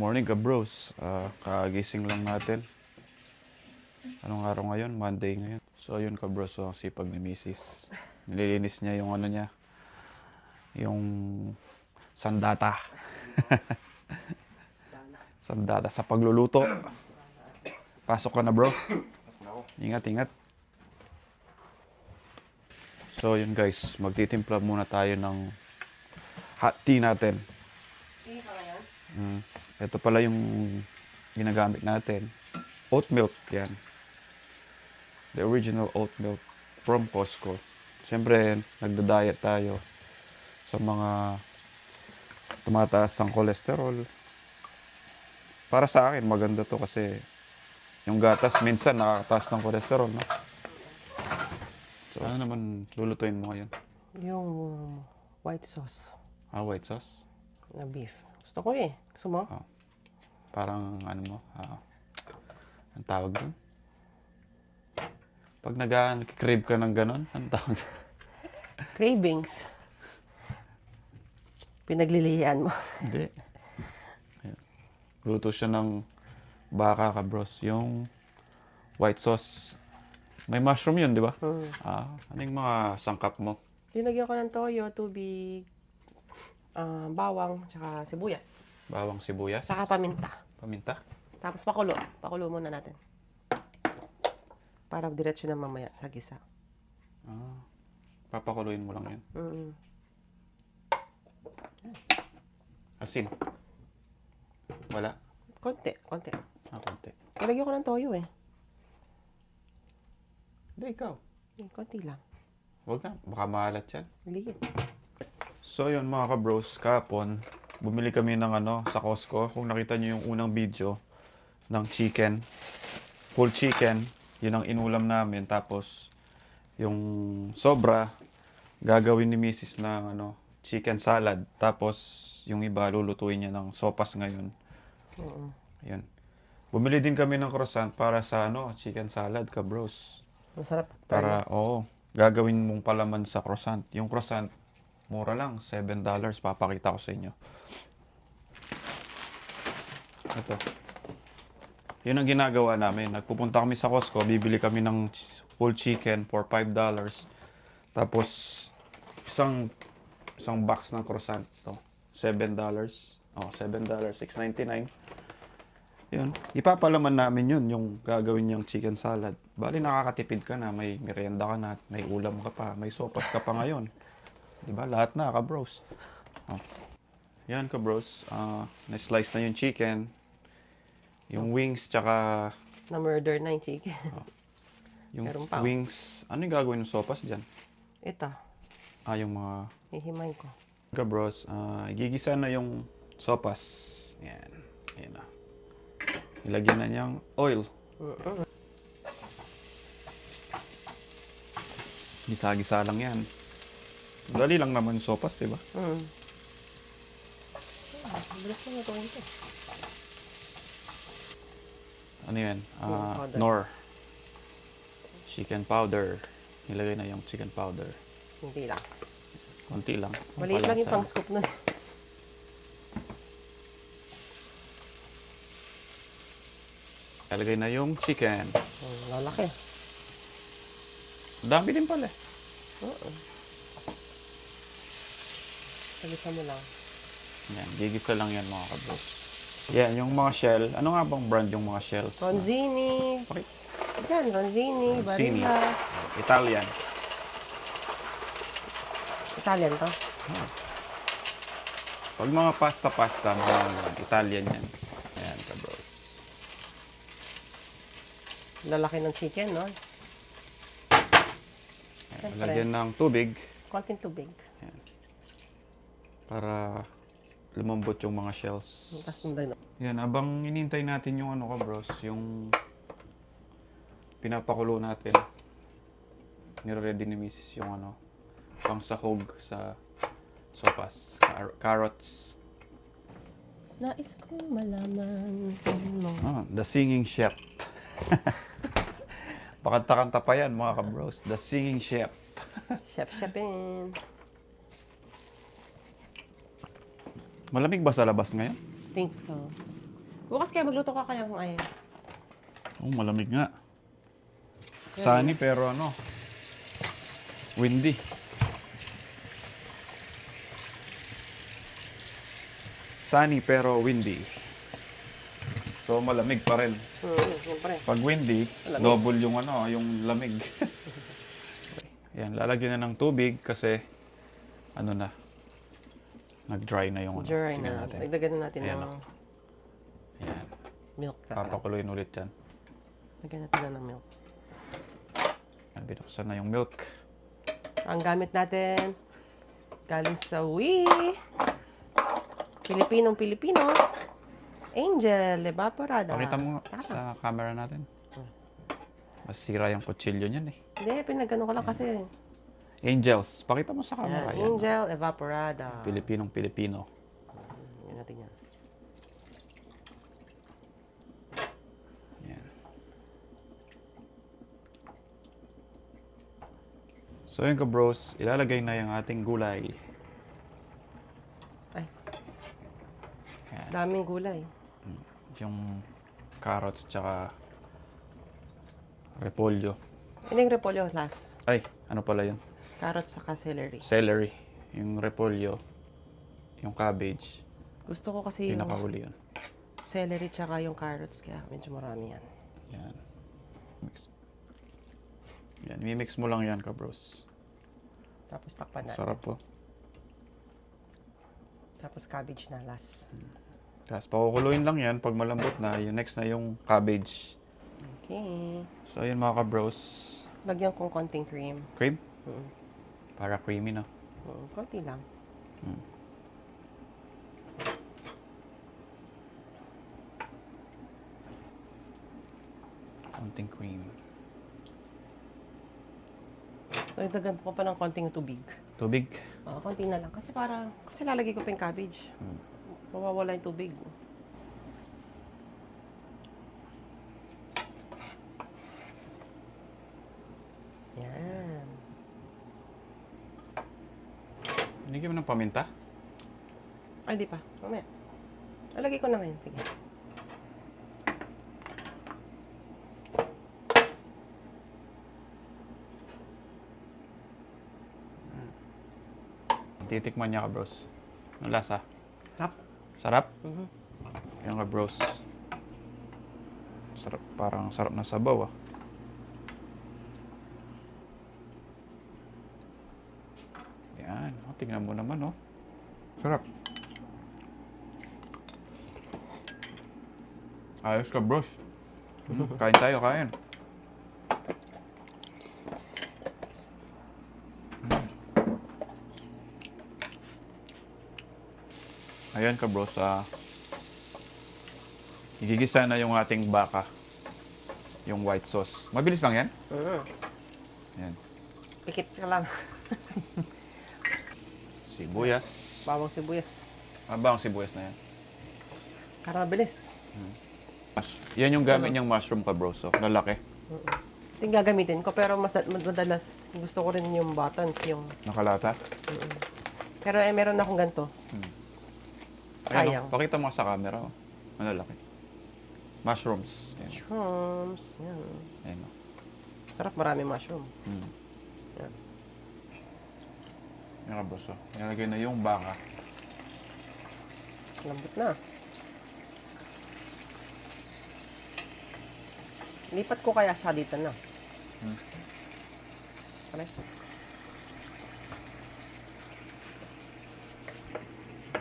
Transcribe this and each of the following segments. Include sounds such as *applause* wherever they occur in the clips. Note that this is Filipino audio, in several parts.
Morning ka bros. Ah, kagising lang natin. Anong araw ngayon? Monday ngayon. So ayun ka bros, so, ang sipag ni Mrs. Nililinis niya yung ano niya. Yung sandata. *laughs* sandata sa pagluluto. Pasok ka na bro. Ingat, ingat. So yun guys, magtitimpla muna tayo ng hot tea natin. Mm. Ito pala yung ginagamit natin. Oat milk, yan. The original oat milk from Costco. Siyempre, nagda-diet tayo sa mga tumataas ang cholesterol. Para sa akin, maganda to kasi yung gatas minsan nakakataas ng cholesterol, no? So, ano naman lulutuin mo ngayon? Yung white sauce Ah, white sauce? na beef. Gusto ko eh. Gusto mo? Parang ano mo, ah, ang tawag doon? Pag nag-crave ka ng ganon, ang tawag *laughs* Cravings. Pinaglilihan mo. *laughs* Hindi. Luto siya ng baka ka, bros. Yung white sauce. May mushroom yun, di ba? Hmm. Ah, ano yung mga sangkap mo? Linagyan ko ng toyo, tubig, ah, bawang, tsaka sibuyas. Bawang sibuyas? Saka paminta. Paminta? Tapos pakulo. Pakulo muna natin. Para diretso na mamaya sa gisa. Ah, papakuluin mo lang yun. Mm. Asin? Wala? Konti, konti. Ah, konti. Nilagyan ko ng toyo eh. Hindi, ikaw. Eh, Konti lang. Huwag na. Baka maalat yan. Hindi. So yun mga ka-bros, kahapon, bumili kami ng ano sa Costco. Kung nakita nyo yung unang video ng chicken, full chicken, yun ang inulam namin. Tapos yung sobra, gagawin ni Mrs. ng ano, chicken salad. Tapos yung iba, lulutuin niya ng sopas ngayon. Oo. Yun. Bumili din kami ng croissant para sa ano, chicken salad ka bros. Masarap. Para, oo, gagawin mong palaman sa croissant. Yung croissant, mura lang, $7. Papakita ko sa inyo. Ito. Yun ang ginagawa namin. Nagpupunta kami sa Costco, bibili kami ng full chicken for $5. Tapos, isang isang box ng croissant. To. $7. Oh, $7. $6.99. Yun. Ipapalaman namin yun, yung gagawin niyang chicken salad. Bali, nakakatipid ka na. May merienda ka na. May ulam ka pa. May sopas ka pa ngayon. Di ba? Lahat na, ka-bros. Oh. Yan, ka-bros. Ah, na-slice na yung chicken. Yung wings, tsaka Na murder na yung chicken. *laughs* yung Meron pa, oh. wings. Ano yung gagawin ng sopas dyan? Ito. Ah, yung mga Hihimay ko. ka-bros. Ah, gigisa na yung sopas. Yan. Yan na. Ilagyan na niyang oil. Gisa-gisa lang yan. Dali lang naman yung sopas, di ba? Mm. Ah, Bilis na nagawa ito. Ano yan? Ah, powder. nor. Chicken powder. Nilagay na yung chicken powder. Hindi lang. Konti lang. Maliit lang yung pang scoop nun. Nilagay na yung chicken. Mm, lalaki. Dami din pala. eh. Oo. Salisa mo lang. Yan, gigisa lang yan mga kabros. Yan, yung mga shell. Ano nga bang brand yung mga shells? Ronzini. Okay. Yan, Ronzini, Sini. Barilla. Italian. Italian to. Pag mga pasta-pasta, mga Italian yan. Ayan, kabros. Lalaki ng chicken, no? Ayan, lagyan ng tubig Konting tubig. Para lumambot yung mga shells. Tapos nung Yan, abang inintay natin yung ano ka bros, yung pinapakulo natin. Nire-ready ni Mrs. yung ano, pang sahog sa sopas, car- carrots. Nais kong malaman kung mo. Ah, the Singing Chef. *laughs* Pakanta-kanta pa yan mga ka-bros. The Singing Chef. Chef-chefin. Malamig ba sa labas ngayon? Think so. Bukas kaya magluto ka kaya kung ayaw. Oh, malamig nga. Sunny pero ano, windy. Sunny pero windy. So malamig pa rin. Hmm, siyempre. Pag windy, Malamig. double yung ano, yung lamig. *laughs* Yan, lalagyan na ng tubig kasi ano na, nag-dry na yung ano. Dry Tingnan na. natin. Dagdagan na natin Ayan, ng oh. Yan, milk. Tara. papakuluin ulit yan. Lagyan natin na ng milk. Yan, binuksan na yung milk. Ang gamit natin, galing sa Wii. Pilipinong Pilipino. Angel Evaporada. Pakita mo nga Tara. sa camera natin. Masira yung kutsilyo niyan eh. Hindi, pinagano ko lang kasi. Angels, pakita mo sa Yan, camera. Yan. Angel Evaporada. Pilipinong Pilipino. Yan natin yan. Yan. So yun ka bros, ilalagay na yung ating gulay. Ay, Yan. daming gulay. Yung carrots tsaka repolyo. Hindi yung repolyo last. Ay, ano pala yun? Carrots saka celery. Celery. Yung repolyo. Yung cabbage. Gusto ko kasi Yung yung nakahuli yun. celery tsaka yung carrots kaya medyo marami yan. Yan. Mix. Yan, mimix mo lang yan ka bros. Tapos takpan natin. Sarap po. Tapos cabbage na last. Tapos pakukuluin lang yan pag malambot na. Yung next na yung cabbage. Okay. So yun mga ka-bros. Lagyan kong konting cream. Cream? Mm. Para creamy na. Mm, konti lang. Konting cream. Dagdagan ko pa ng konting tubig. Tubig. Oo, konti na lang. Kasi para, kasi lalagay ko pa yung cabbage. Mm. Mawawala yung tubig. Yan. Binigyan mo ng paminta? Ay, di pa. Mamaya. Lalagay ko na ngayon. Sige. Titikman niya ka bros. Ang lasa. Rap. Sarap? Mhm. Yung ka bros. Sarap. Parang sarap na sabaw ah. Yan. O, tingnan mo naman oh. Sarap. Ayos ka bros. *laughs* kain tayo, kain. Ayan ka bros, ah. Igigisa na yung ating baka. Yung white sauce. Mabilis lang yan? Mhm. Yan. Pikit ka lang. *laughs* Sibuyas. Bawang sibuyas. Ano ba ang sibuyas na yan? Para mabilis. Mas- Yan yung gamit niyang mushroom ka bro. So, lalaki. Ito yung gagamitin ko. Pero mas, madalas gusto ko rin yung buttons. Yung, Nakalata. pero eh, meron akong ganito. Ayan, Sayang. oh. Pakita mo sa camera. Oh. Malalaki. Mushrooms. Ayan. Mushrooms. Yan. Ayan, oh. Sarap marami mushroom. Hmm. Yan. Yan ka bro. So, nilagay na yung baka. Lambot na. Lipat ko kaya sa dito na. Hmm. Okay.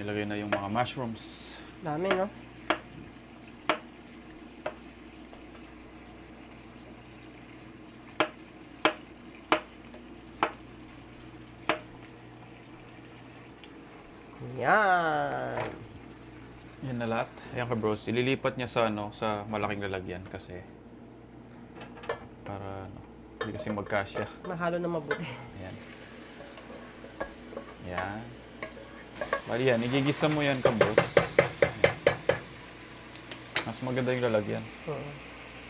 Nilagay na yung mga mushrooms. Dami, no? Yan. Yan na lahat. Ayan ka bros. Ililipat niya sa ano, sa malaking lalagyan kasi para ano, hindi kasi magkasya. Mahalo na mabuti. Ayan. Yan. Bali yan, igigisa mo yan ka boss. Mas maganda yung lalagyan. Oo.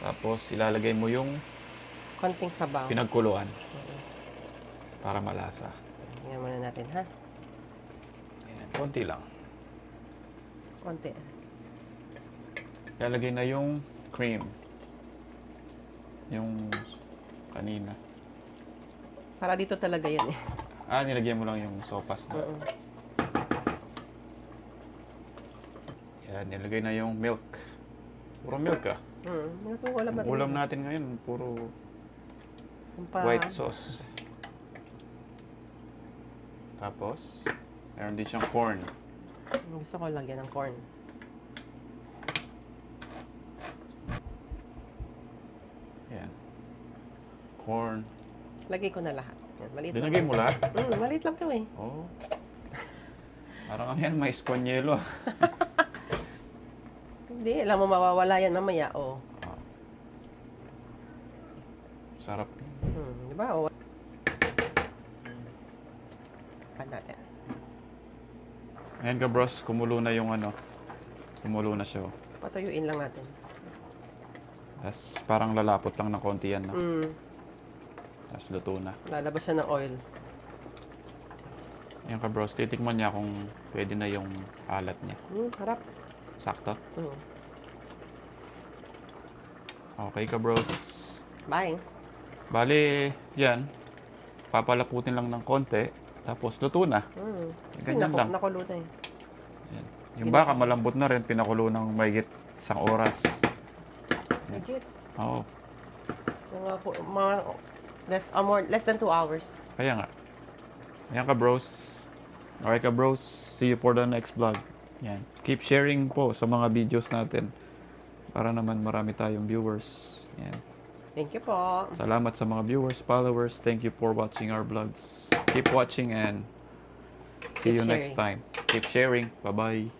Tapos ilalagay mo yung Konting sabaw. pinagkuluan para malasa. Tingnan muna natin, ha? Konti lang. Konti. Lalagay na yung cream. Yung kanina. Para dito talaga yan eh. Ah, nilagyan mo lang yung sopas na. Oo. Yan, nilagay na yung milk. Puro milk ah. Mm. Ano pong ulam Ang natin? ulam natin ngayon, puro Yung pa- white sauce. Tapos, meron din siyang corn. Gusto ko lagyan ng corn. Yan. Corn. Lagay ko na lahat. Yan, maliit Dinagay mo lahat? Mm, maliit lang to eh. Oh. Parang ano yan, mais con yelo. *laughs* Hindi, alam mo mawawala yan mamaya. Oh. Sarap. Hmm, di ba? Oh. Pan natin. Ayan ka bros, kumulo na yung ano. Kumulo na siya. oh. Patuyuin lang natin. Tapos parang lalapot lang ng konti yan. No? Mm, Tapos luto na. lalabas siya ng oil. Ayan ka bros, titikman niya kung pwede na yung alat niya. Mm, harap. Sakto. Mm. Okay ka bros. Bye. Bali, yan. Papalaputin lang ng konti. Tapos luto na. Mm. Kasi Ganyan naku, lang. nakulo na eh. Yan. Yung baka malambot na rin, pinakulo ng mahigit isang oras. Legit. Oo. Mga, ku- mga less, uh, more, less than 2 hours. Kaya nga. Ayan ka bros. Okay ka bros. See you for the next vlog. Yan. Keep sharing po sa mga videos natin. Para naman marami tayong viewers. Yan. Thank you po. Salamat sa mga viewers, followers. Thank you for watching our vlogs. Keep watching and see Keep you next sharing. time. Keep sharing. Bye-bye.